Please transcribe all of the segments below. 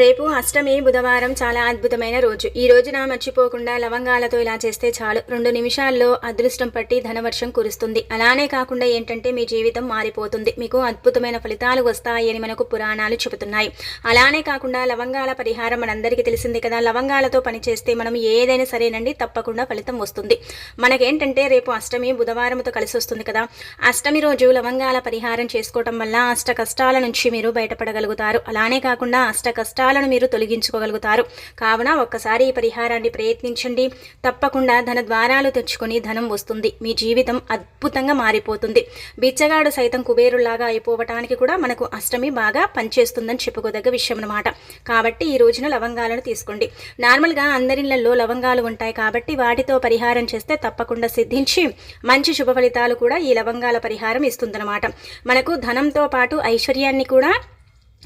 రేపు అష్టమి బుధవారం చాలా అద్భుతమైన రోజు. ఈ రోజున మర్చిపోకుండా లవంగాలతో ఇలా చేస్తే చాలు. రెండు నిమిషాల్లో అదృష్టం పట్టి ధనవర్షం కురుస్తుంది. అలానే కాకుండా ఏంటంటే మీ జీవితం మారిపోతుంది. మీకు అద్భుతమైన ఫలితాలు వస్తాయని మనకు పురాణాలు చెబుతున్నాయి. అలానే కాకుండా లవంగాల పరిహారం మనందరికీ తెలిసింది కదా. లవంగాలతో పనిచేస్తే మనం ఏదైనా సరేనండి తప్పకుండా ఫలితం వస్తుంది. మనకేంటంటే రేపు అష్టమి బుధవారంతో కలిసి వస్తుంది కదా. అష్టమి రోజు లవంగాల పరిహారం చేసుకోవటం వల్ల అష్ట కష్టాల నుంచి మీరు బయటపడగలుగుతారు. అలానే కాకుండా అష్ట కష్టాలను మీరు తొలగించుకోగలుగుతారు. కావున ఒక్కసారి ఈ పరిహారాన్ని ప్రయత్నించండి. తప్పకుండా ధన ద్వారాలు తెచ్చుకొని ధనం వస్తుంది. మీ జీవితం అద్భుతంగా మారిపోతుంది. బిచ్చగాడు సైతం కుబేరులాగా అయిపోవటానికి కూడా మనకు అష్టమి బాగా పనిచేస్తుందని చెప్పుకోదగ్గ విషయం అనమాట కాబట్టి ఈ రోజున లవంగాలను తీసుకోండి. నార్మల్గా అందరిళ్ళలో లవంగాలు ఉంటాయి కాబట్టి వాటితో పరిహారం చేస్తే తప్పకుండా సిద్ధించి మంచి శుభ ఫలితాలు కూడా ఈ లవంగాల పరిహారం ఇస్తుందన్నమాట. మనకు ధనంతో పాటు ఐశ్వర్యాన్ని కూడా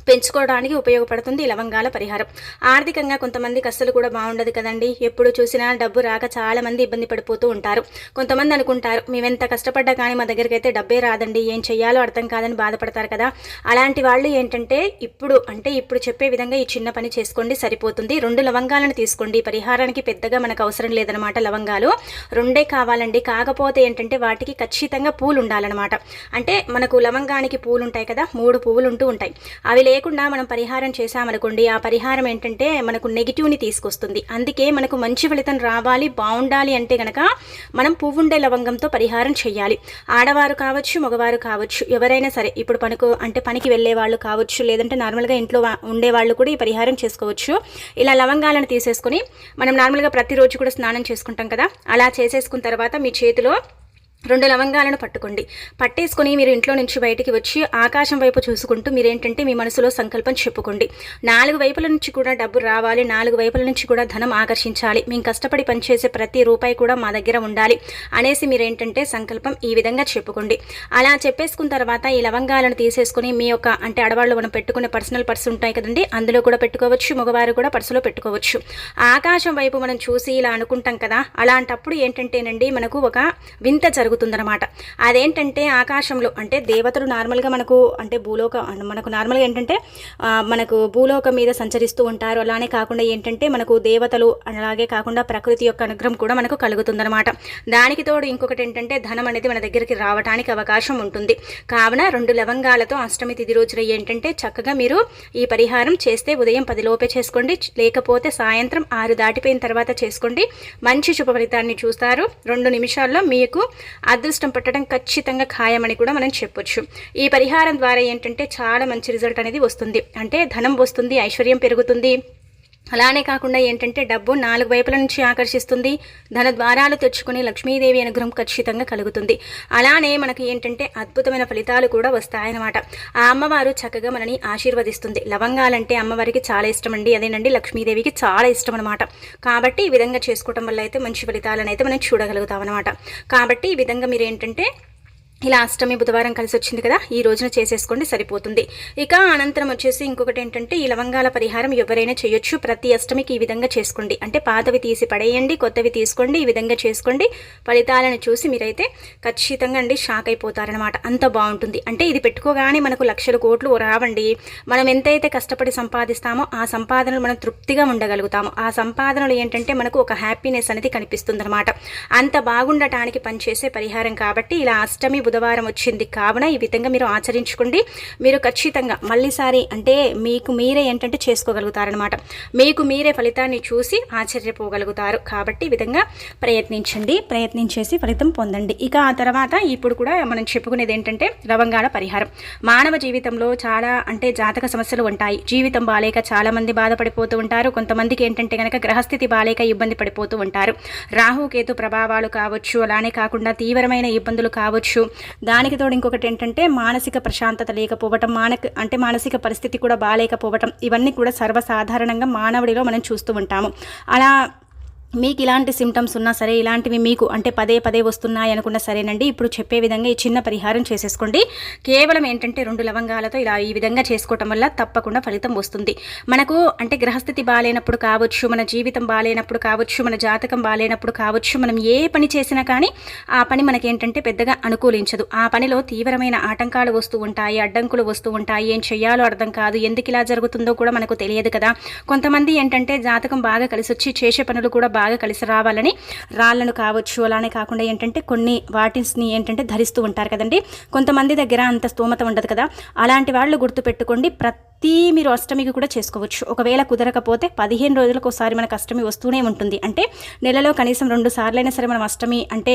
పెంచుకోవడానికి ఉపయోగపడుతుంది లవంగాల పరిహారం. ఆర్థికంగా కొంతమందికి అస్సలు కూడా బాగుండదు కదండి. ఎప్పుడు చూసినా డబ్బు రాక చాలా మంది ఇబ్బంది పడిపోతూ ఉంటారు. కొంతమంది అనుకుంటారు మేమెంత కష్టపడ్డా కానీ మా దగ్గరికి అయితే డబ్బే రాదండి. ఏం చెయ్యాలో అర్థం కాదని బాధపడతారు కదా. అలాంటి వాళ్ళు ఏంటంటే ఇప్పుడు అంటే ఇప్పుడు చెప్పే విధంగా ఈ చిన్న పని చేసుకోండి సరిపోతుంది. రెండు లవంగాలను తీసుకోండి. పరిహారానికి పెద్దగా మనకు అవసరం లేదనమాట లవంగాలు. రెండే కావాలండి. కాకపోతే ఏంటంటే వాటికి ఖచ్చితంగా పూలు ఉండాలన్నమాట. అంటే మనకు లవంగానికి పూలు ఉంటాయి కదా మూడు పువ్వులు ఉంటూ ఉంటాయి. అవి లేకుండా మనం పరిహారం చేశామనుకోండి ఆ పరిహారం ఏంటంటే మనకు నెగిటివ్ని తీసుకొస్తుంది. అందుకే మనకు మంచి ఫలితం రావాలి బాగుండాలి అంటే గనక మనం పువ్వుండే లవంగంతో పరిహారం చేయాలి. ఆడవారు కావచ్చు మగవారు కావచ్చు ఎవరైనా సరే ఇప్పుడు పనుకు అంటే పనికి వెళ్ళే వాళ్ళు కావచ్చు లేదంటే నార్మల్గా ఇంట్లో ఉండేవాళ్ళు ఉండే వాళ్ళు కూడా ఈ పరిహారం చేసుకోవచ్చు. ఇలా లవంగాలను తీసేసుకొని మనం నార్మల్గా ప్రతిరోజు కూడా స్నానం చేసుకుంటాం కదా అలా చేసేసుకున్న తర్వాత మీ చేతిలో రెండు లవంగాలను పట్టుకోండి. పట్టేసుకొని మీరు ఇంట్లో నుంచి బయటికి వచ్చి ఆకాశం వైపు చూసుకుంటూ మీరేంటంటే మీ మనసులో సంకల్పం చెప్పుకోండి. నాలుగు వైపుల నుంచి కూడా డబ్బు రావాలి నాలుగు వైపుల నుంచి కూడా ధనం ఆకర్షించాలి. మేము కష్టపడి పనిచేసే ప్రతి రూపాయి కూడా మా దగ్గర ఉండాలి అనేసి మీరేంటంటే సంకల్పం ఈ విధంగా చెప్పుకోండి. అలా చెప్పేసుకున్న తర్వాత ఈ లవంగాలను తీసేసుకొని మీ యొక్క అంటే అడవాళ్ళు మనం పెట్టుకునే పర్సనల్ పర్స్ ఉంటాయి కదండి అందులో కూడా పెట్టుకోవచ్చు మగవారు కూడా పర్సులో పెట్టుకోవచ్చు. ఆకాశం వైపు మనం చూసి ఇలా అనుకుంటాం కదా అలాంటప్పుడు ఏంటంటేనండి మనకు ఒక వింత జరుగుతుందనమాట అదేంటంటే ఆకాశంలో అంటే దేవతలు నార్మల్గా మనకు అంటే భూలోక మనకు నార్మల్గా ఏంటంటే మనకు భూలోకం మీద సంచరిస్తూ ఉంటారు. అలానే కాకుండా ఏంటంటే మనకు దేవతలు అలాగే కాకుండా ప్రకృతి యొక్క అనుగ్రహం కూడా మనకు కలుగుతుందనమాట దానికి తోడు ఇంకొకటి ఏంటంటే ధనం అనేది మన దగ్గరికి రావడానికి అవకాశం ఉంటుంది. కావున రెండు లవంగాలతో అష్టమి తిథి రోజున ఏంటంటే చక్కగా మీరు ఈ పరిహారం చేస్తే ఉదయం పది లోపే చేసుకోండి. లేకపోతే సాయంత్రం ఆరు దాటిపోయిన తర్వాత చేసుకోండి. మంచి శుభ ఫలితాన్ని చూస్తారు. రెండు నిమిషాల్లో మీకు అదృష్టం పట్టడం ఖచ్చితంగా ఖాయమని కూడా మనం చెప్పొచ్చు. ఈ పరిహారం ద్వారా ఏంటంటే చాలా మంచి రిజల్ట్ అనేది వస్తుంది. అంటే ధనం వస్తుంది ఐశ్వర్యం పెరుగుతుంది. అలానే కాకుండా ఏంటంటే డబ్బు నాలుగు వైపుల నుంచి ఆకర్షిస్తుంది. ధన ద్వారాలు తెచ్చుకుని లక్ష్మీదేవి అనుగ్రహం ఖచ్చితంగా కలుగుతుంది. అలానే మనకి ఏంటంటే అద్భుతమైన ఫలితాలు కూడా వస్తాయన్నమాట. ఆ అమ్మవారు చక్కగా మనని ఆశీర్వదిస్తుంది. లవంగాలంటే అమ్మవారికి చాలా ఇష్టం అండి అదేనండి లక్ష్మీదేవికి చాలా ఇష్టం అనమాట కాబట్టి ఈ విధంగా చేసుకోవటం వల్ల అయితే మంచి ఫలితాలను అయితే మనం చూడగలుగుతాం అనమాట కాబట్టి ఈ విధంగా మీరు ఏంటంటే ఇలా అష్టమి బుధవారం కలిసి వచ్చింది కదా ఈ రోజున చేసేసుకోండి సరిపోతుంది. ఇక అనంతరం వచ్చేసి ఇంకొకటి ఏంటంటే ఈ లవంగాల పరిహారం ఎవరైనా చేయొచ్చు. ప్రతి అష్టమికి ఈ విధంగా చేసుకోండి. అంటే పాతవి తీసి పడేయండి కొత్తవి తీసుకోండి ఈ విధంగా చేసుకోండి. ఫలితాలను చూసి మీరైతే ఖచ్చితంగా అండి షాక్ అయిపోతారనమాట అంత బాగుంటుంది. అంటే ఇది పెట్టుకోగానే మనకు లక్షల కోట్లు రావండి. మనం ఎంతైతే కష్టపడి సంపాదిస్తామో ఆ సంపాదనలు మనం తృప్తిగా ఉండగలుగుతాము. ఆ సంపాదనలు ఏంటంటే మనకు ఒక హ్యాపీనెస్ అనేది కనిపిస్తుంది అనమాట అంత బాగుండటానికి పనిచేసే పరిహారం కాబట్టి ఇలా అష్టమి బుధవారం వచ్చింది. కావున ఈ విధంగా మీరు ఆచరించుకోండి. మీరు ఖచ్చితంగా మళ్ళీసారి అంటే మీకు మీరే ఏంటంటే చేసుకోగలుగుతారనమాట మీకు మీరే ఫలితాన్ని చూసి ఆశ్చర్యపోగలుగుతారు. కాబట్టి ఈ విధంగా ప్రయత్నించండి. ప్రయత్నించేసి ఫలితం పొందండి. ఇక ఆ తర్వాత ఇప్పుడు కూడా మనం చెప్పుకునేది ఏంటంటే లవంగాల పరిహారం. మానవ జీవితంలో చాలా అంటే జాతక సమస్యలు ఉంటాయి. జీవితం బాలేక చాలామంది బాధపడిపోతూ ఉంటారు. కొంతమందికి ఏంటంటే కనుక గ్రహస్థితి బాలేక ఇబ్బంది పడిపోతూ ఉంటారు. రాహుకేతు ప్రభావాలు కావచ్చు అలానే కాకుండా తీవ్రమైన ఇబ్బందులు కావచ్చు దానికి తోడు ఇంకొకటి ఏంటంటే మానసిక ప్రశాంతత లేకపోవటం మానక అంటే మానసిక పరిస్థితి కూడా బాగాలేకపోవటం ఇవన్నీ కూడా సర్వసాధారణంగా మానవుడిలో మనం చూస్తూ ఉంటాము. అలా మీకు ఇలాంటి సిమ్టమ్స్ ఉన్నా సరే ఇలాంటివి మీకు అంటే పదే పదే వస్తున్నాయి అనుకున్నా సరేనండి. ఇప్పుడు చెప్పే విధంగా ఈ చిన్న పరిహారం చేసేసుకోండి. కేవలం ఏంటంటే రెండు లవంగాలతో ఇలా ఈ విధంగా చేసుకోవటం వల్ల తప్పకుండా ఫలితం వస్తుంది. మనకు అంటే గ్రహస్థితి బాగాలేనప్పుడు కావచ్చు మన జీవితం బాగాలేనప్పుడు కావచ్చు మన జాతకం బాగాలేనప్పుడు కావచ్చు మనం ఏ పని చేసినా కానీ ఆ పని మనకేంటంటే పెద్దగా అనుకూలించదు. ఆ పనిలో తీవ్రమైన ఆటంకాలు వస్తూ ఉంటాయి అడ్డంకులు వస్తూ ఉంటాయి. ఏం చేయాలో అర్థం కాదు. ఎందుకు ఇలా జరుగుతుందో కూడా మనకు తెలియదు కదా. కొంతమంది ఏంటంటే జాతకం బాగా కలిసి వచ్చి చేసే పనులు కూడా బాగా కలిసి రావాలని రాళ్ళను కావచ్చు అలానే కాకుండా ఏంటంటే కొన్ని వాటిని ఏంటంటే ధరిస్తూ ఉంటారు కదండి. కొంతమంది దగ్గర అంత స్తోమత ఉండదు కదా. అలాంటి వాళ్ళు గుర్తుపెట్టుకోండి ప్రతి మీరు అష్టమికి కూడా చేసుకోవచ్చు. ఒకవేళ కుదరకపోతే పదిహేను రోజులకు ఒకసారి మనకు అష్టమి వస్తూనే ఉంటుంది. అంటే నెలలో కనీసం రెండు సార్లైనా సరే మనం అష్టమి అంటే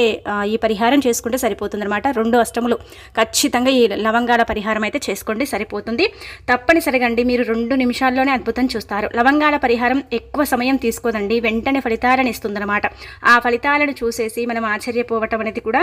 ఈ పరిహారం చేసుకుంటే సరిపోతుంది అనమాట రెండు అష్టములు ఖచ్చితంగా ఈ లవంగాల పరిహారం అయితే చేసుకోండి సరిపోతుంది. తప్పనిసరిగా అండి మీరు రెండు నిమిషాల్లోనే అద్భుతం చూస్తారు. లవంగాల పరిహారం ఎక్కువ సమయం తీసుకోదండి. వెంటనే ఫలితాలను ఇస్తుందన్నమాట. ఆ ఫలితాలను చూసేసి మనం ఆశ్చర్యపోవటం అనేది కూడా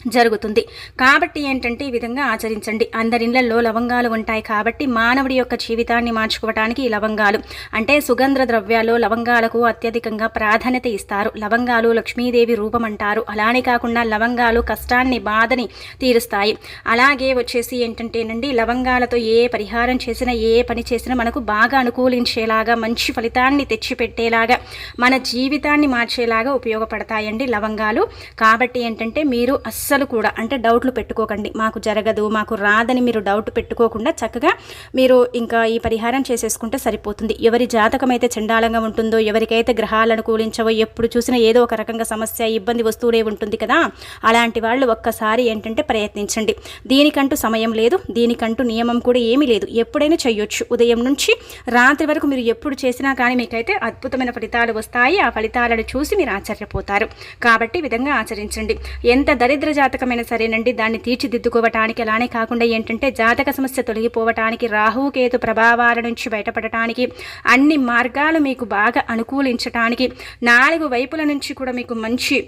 జరుగుతుంది. కాబట్టి ఏంటంటే ఈ విధంగా ఆచరించండి. అందరిళ్ళలో లవంగాలు ఉంటాయి కాబట్టి మానవుడి యొక్క జీవితాన్ని మార్చుకోవటానికి ఈ లవంగాలు అంటే సుగంధ ద్రవ్యాలు లవంగాలకు అత్యధికంగా ప్రాధాన్యత ఇస్తారు. లవంగాలు లక్ష్మీదేవి రూపం అంటారు. అలానే కాకుండా లవంగాలు కష్టాన్ని బాధని తీరుస్తాయి. అలాగే వచ్చేసి ఏంటంటేనండి లవంగాలతో ఏ పరిహారం చేసినా ఏ పని చేసినా మనకు బాగా అనుకూలించేలాగా మంచి ఫలితాన్ని తెచ్చిపెట్టేలాగా మన జీవితాన్ని మార్చేలాగా ఉపయోగపడతాయండి లవంగాలు. కాబట్టి ఏంటంటే మీరు అస్సలు అస్సలు కూడా అంటే డౌట్లు పెట్టుకోకండి. మాకు జరగదు మాకు రాదని మీరు డౌట్ పెట్టుకోకుండా చక్కగా మీరు ఇంకా ఈ పరిహారం చేసేసుకుంటే సరిపోతుంది. ఎవరి జాతకం అయితే చండాలంగా ఉంటుందో ఎవరికైతే గ్రహాలు అనుకూలించవో ఎప్పుడు చూసినా ఏదో ఒక రకంగా సమస్య ఇబ్బంది వస్తూనే ఉంటుంది కదా? అలాంటి వాళ్ళు ఒక్కసారి ఏంటంటే ప్రయత్నించండి. దీనికంటూ సమయం లేదు దీనికంటూ నియమం కూడా ఏమీ లేదు. ఎప్పుడైనా చేయొచ్చు. ఉదయం నుంచి రాత్రి వరకు మీరు ఎప్పుడు చేసినా కానీ మీకైతే అద్భుతమైన ఫలితాలు వస్తాయి. ఆ ఫలితాలను చూసి మీరు ఆశ్చర్యపోతారు. కాబట్టి విధంగా ఆచరించండి. ఎంత దరిద్ర జాతకమైన సరేనండి. దాన్ని తీర్చిదిద్దుకోవటానికి అలానే కాకుండా ఏంటంటే జాతక సమస్య తొలగిపోవటానికి రాహుకేతు ప్రభావాల నుంచి బయటపడటానికి అన్ని మార్గాలు మీకు బాగా అనుకూలించటానికి నాలుగు వైపుల నుంచి కూడా మీకు మంచి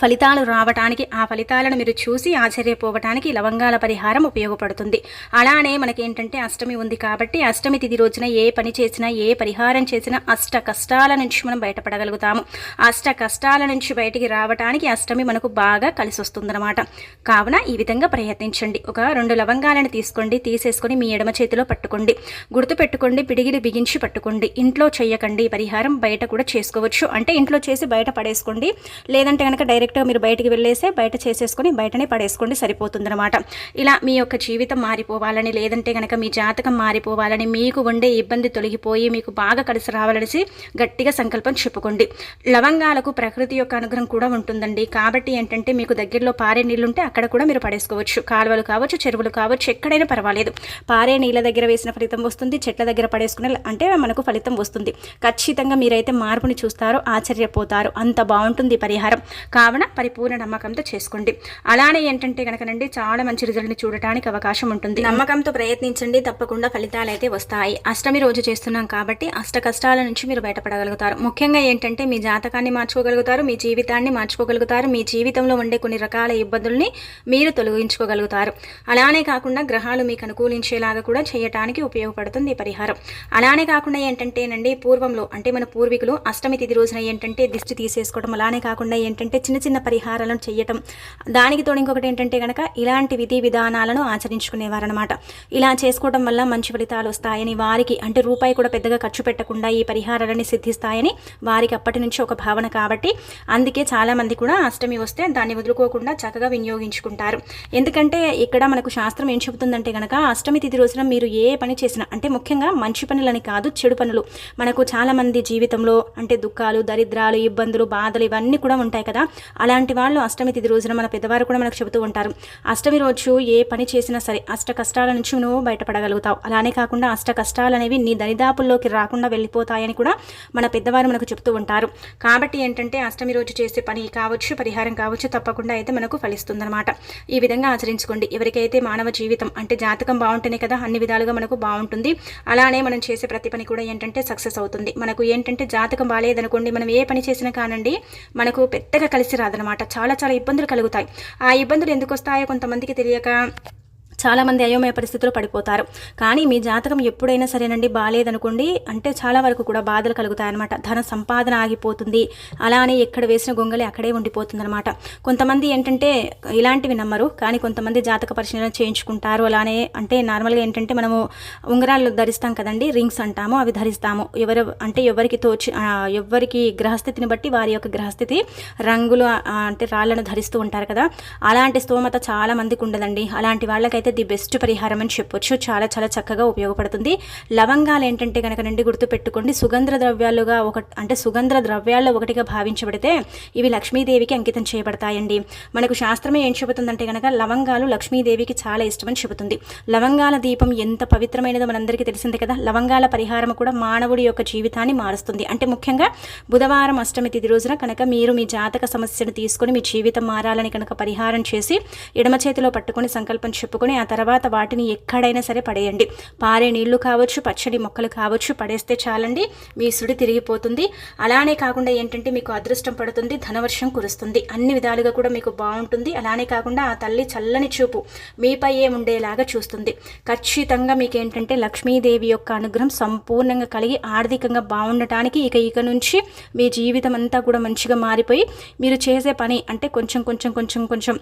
ఫలితాలు రావటానికి ఆ ఫలితాలను మీరు చూసి ఆశ్చర్యపోవటానికి లవంగాల పరిహారం ఉపయోగపడుతుంది. అలానే మనకేంటంటే అష్టమి ఉంది కాబట్టి అష్టమి తిది రోజున ఏ పని చేసినా ఏ పరిహారం చేసినా అష్ట కష్టాల నుంచి మనం బయటపడగలుగుతాము. అష్ట కష్టాల నుంచి బయటికి రావటానికి అష్టమి మనకు బాగా కలిసి వస్తుందన్నమాట కావున ఈ విధంగా ప్రయత్నించండి. ఒక రెండు లవంగాలను తీసుకోండి తీసేసుకొని మీ ఎడమ చేతిలో పట్టుకోండి. గుర్తు పెట్టుకోండి పిడిగిలి బిగించి పట్టుకోండి. ఇంట్లో చేయకండి పరిహారం బయట కూడా చేసుకోవచ్చు. అంటే ఇంట్లో చేసి బయట పడేసుకోండి. లేదంటే కనుక డైరెక్ట్ డైరెక్ట్గా మీరు బయటికి వెళ్ళేసే బయట చేసేసుకొని బయటనే పడేసుకోండి సరిపోతుందన్నమాట. ఇలా మీ యొక్క జీవితం మారిపోవాలని లేదంటే కనుక మీ జాతకం మారిపోవాలని మీకు ఉండే ఇబ్బంది తొలగిపోయి మీకు బాగా కలిసి రావాలనేసి గట్టిగా సంకల్పం చెప్పుకోండి. లవంగాలకు ప్రకృతి యొక్క అనుగ్రహం కూడా ఉంటుందండి. కాబట్టి ఏంటంటే మీకు దగ్గరలో పారే నీళ్ళుంటే అక్కడ కూడా మీరు పడేసుకోవచ్చు. కాలువలు కావచ్చు చెరువులు కావచ్చు ఎక్కడైనా పర్వాలేదు. పారే నీళ్ళ దగ్గర వేసిన ఫలితం వస్తుంది చెట్ల దగ్గర పడేసుకునే అంటే మనకు ఫలితం వస్తుంది. ఖచ్చితంగా మీరైతే మార్పుని చూస్తారో ఆశ్చర్యపోతారు అంత బాగుంటుంది పరిహారం. కావున పరిపూర్ణ నమ్మకంతో చేసుకోండి. అలానే ఏంటంటే కనుకనండి చాలా మంచి రిజల్ట్ని చూడటానికి అవకాశం ఉంటుంది. నమ్మకంతో ప్రయత్నించండి తప్పకుండా ఫలితాలు అయితే వస్తాయి. అష్టమి రోజు చేస్తున్నాం కాబట్టి అష్ట కష్టాల నుంచి మీరు బయటపడగలుగుతారు. ముఖ్యంగా ఏంటంటే మీ జాతకాన్ని మార్చుకోగలుగుతారు మీ జీవితాన్ని మార్చుకోగలుగుతారు మీ జీవితంలో ఉండే కొన్ని రకాల ఇబ్బందుల్ని మీరు తొలగించుకోగలుగుతారు. అలానే కాకుండా గ్రహాలు మీకు అనుకూలించేలాగా కూడా చేయటానికి ఉపయోగపడుతుంది ఈ పరిహారం. అలానే కాకుండా ఏంటంటేనండి పూర్వంలో అంటే మన పూర్వీకులు అష్టమి తిథి రోజున ఏంటంటే దిష్టి తీసేసుకోవడం అలానే కాకుండా ఏంటంటే చిన్న చిన్న పరిహారాలను చేయటం దానికి తోడు ఇంకొకటి ఏంటంటే కనుక ఇలాంటి విధి విధానాలను ఆచరించుకునేవారనమాట ఇలా చేసుకోవడం వల్ల మంచి ఫలితాలు వస్తాయని వారికి అంటే రూపాయి కూడా పెద్దగా ఖర్చు పెట్టకుండా ఈ పరిహారాలని సిద్ధిస్తాయని వారికి అప్పటి నుంచి ఒక భావన కాబట్టి అందుకే చాలామంది కూడా అష్టమి వస్తే దాన్ని వదులుకోకుండా చక్కగా వినియోగించుకుంటారు. ఎందుకంటే ఇక్కడ మనకు శాస్త్రం ఏం చెబుతుందంటే కనుక అష్టమి తిథి రోజున మీరు ఏ పని చేసినా అంటే ముఖ్యంగా మంచి పనులని కాదు చెడు పనులు. మనకు చాలామంది జీవితంలో అంటే దుఃఖాలు దరిద్రాలు ఇబ్బందులు బాధలు ఇవన్నీ కూడా ఉంటాయి కదా. అలాంటి వాళ్ళు అష్టమి తిథి రోజున మన పెద్దవారు కూడా మనకు చెబుతూ ఉంటారు. అష్టమి రోజు ఏ పని చేసినా సరే అష్ట కష్టాల నుంచి నువ్వు బయటపడగలుగుతావు. అలానే కాకుండా అష్ట కష్టాలు అనేవి నీ దరిదాపుల్లోకి రాకుండా వెళ్ళిపోతాయని కూడా మన పెద్దవారు మనకు చెబుతూ ఉంటారు. కాబట్టి ఏంటంటే అష్టమి రోజు చేసే పని కావచ్చు పరిహారం కావచ్చు తప్పకుండా అయితే మనకు ఫలిస్తుందన్నమాట. ఈ విధంగా ఆచరించుకోండి. ఎవరికైతే మానవ జీవితం అంటే జాతకం బాగుంటేనే కదా అన్ని విధాలుగా మనకు బాగుంటుంది. అలానే మనం చేసే ప్రతి పని కూడా ఏంటంటే సక్సెస్ అవుతుంది. మనకు ఏంటంటే జాతకం బాగాలేదనుకోండి మనం ఏ పని చేసినా కానండి మనకు పెద్దగా కలిసి రాదనమాట చాలా చాలా ఇబ్బందులు కలుగుతాయి. ఆ ఇబ్బందులు ఎందుకు వస్తాయో కొంతమందికి తెలియక చాలామంది అయోమయ పరిస్థితిలో పడిపోతారు. కానీ మీ జాతకం ఎప్పుడైనా సరేనండి బాగాలేదనుకోండి అంటే చాలా వరకు కూడా బాధలు కలుగుతాయన్నమాట. ధన సంపాదన ఆగిపోతుంది. అలానే ఎక్కడ వేసిన గొంగలి అక్కడే ఉండిపోతుందన్నమాట. కొంతమంది ఏంటంటే ఇలాంటివి నమ్మరు. కానీ కొంతమంది జాతక పరిశీలన చేయించుకుంటారు. అలానే అంటే నార్మల్గా ఏంటంటే మనము ఉంగరాలు ధరిస్తాం కదండి రింగ్స్ అంటాము అవి ధరిస్తాము. ఎవరు అంటే ఎవరికి తోచి ఎవరికి గ్రహస్థితిని బట్టి వారి యొక్క గ్రహస్థితి రంగులు అంటే రాళ్ళను ధరిస్తూ ఉంటారు కదా. అలాంటి స్తోమత చాలా మందికి ఉండదండి. అలాంటి వాళ్ళకైతే ది బెస్ట్ పరిహారం అని చెప్పొచ్చు. చాలా చాలా చక్కగా ఉపయోగపడుతుంది. లవంగాలు ఏంటంటే కనుక నుండి గుర్తుపెట్టుకోండి. సుగంధ ద్రవ్యాలుగా ఒక అంటే సుగంధ ద్రవ్యాల్లో ఒకటిగా భావించబడితే ఇవి లక్ష్మీదేవికి అంకితం చేయబడతాయండి. మనకు శాస్త్రమే ఏం చెబుతుందంటే కనుక లవంగాలు లక్ష్మీదేవికి చాలా ఇష్టమని చెబుతుంది. లవంగాల దీపం ఎంత పవిత్రమైనదో మనందరికీ తెలిసిందే కదా. లవంగాల పరిహారం కూడా మానవుడి యొక్క జీవితాన్ని మారుస్తుంది. అంటే ముఖ్యంగా బుధవారం అష్టమి తిథి రోజున కనుక మీరు మీ జాతక సమస్యను తీసుకొని మీ జీవితం మారాలని కనుక పరిహారం చేసి ఎడమ చేతిలో పట్టుకొని సంకల్పం చెప్పుకొని ఆ ఆ తర్వాత వాటిని ఎక్కడైనా సరే పడేయండి. పారే నీళ్ళు కావచ్చు పచ్చడి మొక్కలు కావచ్చు పడేస్తే చాలండి మీ సుడి తిరిగిపోతుంది. అలానే కాకుండా ఏంటంటే మీకు అదృష్టం పడుతుంది ధనవర్షం కురుస్తుంది. అన్ని విధాలుగా కూడా మీకు బాగుంటుంది. అలానే కాకుండా ఆ తల్లి చల్లని చూపు మీపై ఏ ఉండేలాగా చూస్తుంది. ఖచ్చితంగా మీకు ఏంటంటే లక్ష్మీదేవి యొక్క అనుగ్రహం సంపూర్ణంగా కలిగి ఆర్థికంగా బాగుండటానికి ఇక ఇక నుంచి మీ జీవితం అంతా కూడా మంచిగా మారిపోయి మీరు చేసే పని అంటే కొంచెం కొంచెం కొంచెం కొంచెం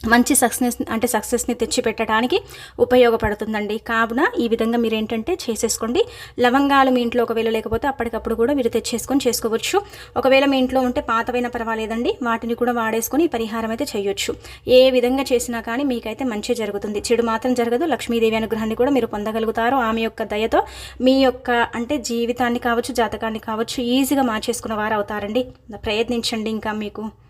మంచి సక్సెస్ అంటే సక్సెస్ని తెచ్చిపెట్టడానికి ఉపయోగపడుతుందండి. కావున ఈ విధంగా మీరు ఏంటంటే చేసేసుకోండి. లవంగాలు మీ ఇంట్లో ఒకవేళ లేకపోతే అప్పటికప్పుడు కూడా మీరు తెచ్చేసుకొని చేసుకోవచ్చు. ఒకవేళ మీ ఇంట్లో ఉంటే పాతవైనా పర్వాలేదండి. వాటిని కూడా వాడేసుకొని పరిహారం అయితే చేయొచ్చు. ఏ విధంగా చేసినా కానీ మీకైతే మంచి జరుగుతుంది. చెడు మాత్రం జరగదు. లక్ష్మీదేవి అనుగ్రహాన్ని కూడా మీరు పొందగలుగుతారు. ఆమె యొక్క దయతో మీ యొక్క అంటే జీవితాన్ని కావచ్చు జాతకాన్ని కావచ్చు ఈజీగా మార్చేసుకున్న వారు అవుతారండి ప్రయత్నించండి ఇంకా మీకు.